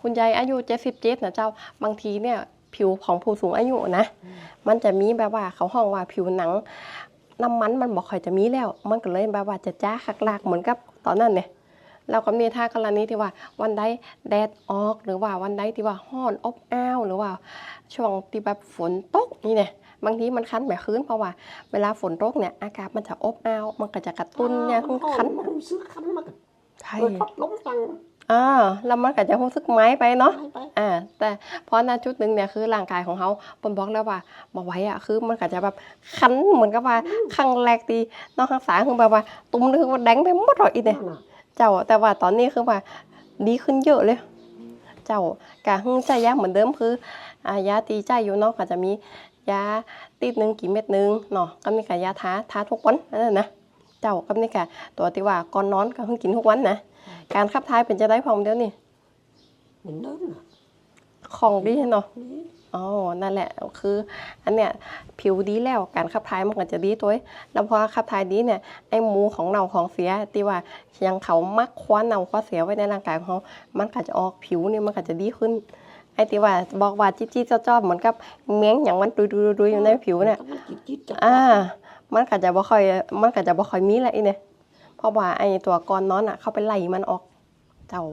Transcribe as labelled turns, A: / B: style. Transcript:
A: คุณยายอายุเจ็ดสิบเจ็ดนะเจ้าบางทีเนี่ยผิวของผู้สูงอายุนะ มันจะมีแบบว่าเขาห้องว่าผิวหนังน้ำมันมันบอกค่อยจะมีแล้ว มันก็เลยแบบว่าจะจ้าคักลากเหมือนกับตอนนั้นเนี่ยเราก็มีท่ากรณีที่ว่าวันใดแดดออก หรือว่าวันใดที่ว่าห้อนอบอ้าวหรือว่าช่วงที่แบบฝนตกนี่เนี่ยบางทีมันคันแบบคืนเพราะว่า เวลาฝนตกเนี่ยอากาศมันจะอบอ้าวมันก็จะกระตุ้นเนี่ยคุณคัน
B: มันซื้อคันมากับ
A: ใช่
B: เปิดพัดลมฟัง
A: อ่าแล้วมันก็จะรู้สึกไหม้ไปเนาะ
B: ไปไป
A: อ่า แต่เพราะณจุดหนึ่งเนี่ยคือร่างกายของเขาปนบอกแล้วว่ามาไหว้อะคือมันก็จะแบบคันเหมือนกับว่าข้างแรกตีนอกข้างสายคือแบบว่า ตุ้มนึกว่าแดงไปหมดเลยอีเนี่ย
B: น่ะ
A: เจ้าแต่ว่าตอนนี้คือว่าดีขึ้นเยอะเลย เจ้ากะหึ่งใจยาเหมือนเดิมคืออ่ายาตีใจอยู่เนาะก็จะมียาติดหนึ่งกี่เม็ดหนึ่งเนาะก็มีกะยาทาทาทุกวันนั่นนะนะเจ้าก็มีกะตัวที่ว่าก่อนนอนก็เพิ่งกินทุกวันนะ การขับถ่ายเป็นจะได้พร้อมเดียวนี่
B: เหมือนเดิมน่ะ
A: ของดีเนาะ
B: นี่
A: อ๋อ นั่นแหละ คือ อันเนี้ยผิวดีแล้วการขับถ่ายมันก็จะดีตัวเองแล้วพอขับถ่ายดีเนี่ย ไอ้หมูของเราของเสียที่ว่ายังเขามักคว้าเน่าคว้าเสียไว้ในร่างกายของเขา มันก็จะออกผิวนี่มันก็จะดีขึ้น ไอ้ที่ว่าบอกว่าจิ๊ดๆจ้อบๆเหมือนกับเม้งอย่างมันดุยๆๆอยู่ในผิวเนี่ย
B: มันจิตจิตจับ
A: อ่า มันก็จะบ่ค่อย มันก็จะบ่ค่อยมีแหละไอ้เนี่ย เพราะว่าไอตัวก่อนนอนอะ เขาไปไล่มันออก เจ้า